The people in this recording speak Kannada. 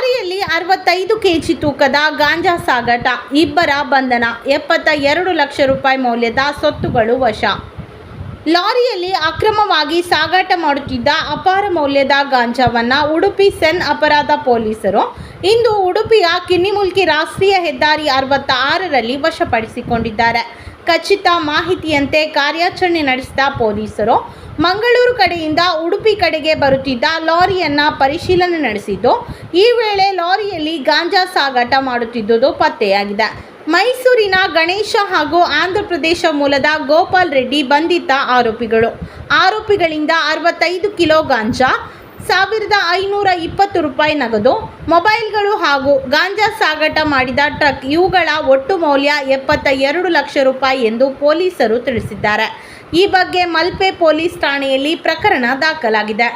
ಲಾರಿಯಲ್ಲಿ ಅರವತ್ತೈದು ಕೆಜಿ ತೂಕದ ಗಾಂಜಾ ಸಾಗಾಟ, ಇಬ್ಬರ ಬಂಧನ ಎಪ್ಪತ್ತ ಎರಡು ಲಕ್ಷ ರೂಪಾಯಿ ಮೌಲ್ಯದ ಸೊತ್ತುಗಳು ವಶ. ಲಾರಿಯಲ್ಲಿ ಅಕ್ರಮವಾಗಿ ಸಾಗಾಟ ಮಾಡುತ್ತಿದ್ದ ಅಪಾರ ಮೌಲ್ಯದ ಗಾಂಜಾವನ್ನು ಉಡುಪಿ ಸೆನ್ ಅಪರಾಧ ಪೊಲೀಸರು ಇಂದು ಉಡುಪಿಯ ಕಿನ್ನಿಮುಲ್ಕಿ ರಾಷ್ಟ್ರೀಯ ಹೆದ್ದಾರಿ ಅರವತ್ತ ಆರರಲ್ಲಿ ವಶಪಡಿಸಿಕೊಂಡಿದ್ದಾರೆ. ಖಚಿತ ಮಾಹಿತಿಯಂತೆ ಕಾರ್ಯಾಚರಣೆ ನಡೆಸಿದ ಪೊಲೀಸರು ಮಂಗಳೂರು ಕಡೆಯಿಂದ ಉಡುಪಿ ಕಡೆಗೆ ಬರುತ್ತಿದ್ದ ಲಾರಿಯನ್ನ ಪರಿಶೀಲನೆ ನಡೆಸಿದ್ದು, ಈ ವೇಳೆ ಲಾರಿಯಲ್ಲಿ ಗಾಂಜಾ ಸಾಗಾಟ ಮಾಡುತ್ತಿದ್ದುದು ಪತ್ತೆಯಾಗಿದೆ. ಮೈಸೂರಿನ ಗಣೇಶ ಹಾಗೂ ಆಂಧ್ರ ಪ್ರದೇಶ ಮೂಲದ ಗೋಪಾಲ್ ರೆಡ್ಡಿ ಬಂಧಿತ ಆರೋಪಿಗಳು. ಆರೋಪಿಗಳಿಂದ ಅರವತ್ತೈದು ಕಿಲೋ ಗಾಂಜಾ ಸಾವಿರದ ಐನೂರ ಇಪ್ಪತ್ತು ರೂಪಾಯಿ ನಗದು. ಮೊಬೈಲ್ಗಳು ಹಾಗೂ ಗಾಂಜಾ ಸಾಗಾಟ ಮಾಡಿದ ಟ್ರಕ್ ಇವುಗಳ ಒಟ್ಟು ಮೌಲ್ಯ ಎಪ್ಪತ್ತ ಎರಡು ಲಕ್ಷ ರೂಪಾಯಿ ಎಂದು ಪೊಲೀಸರು ತಿಳಿಸಿದ್ದಾರೆ. ಈ ಬಗ್ಗೆ ಮಲ್ಪೆ ಪೊಲೀಸ್ ಠಾಣೆಯಲ್ಲಿ ಪ್ರಕರಣ ದಾಖಲಾಗಿದೆ.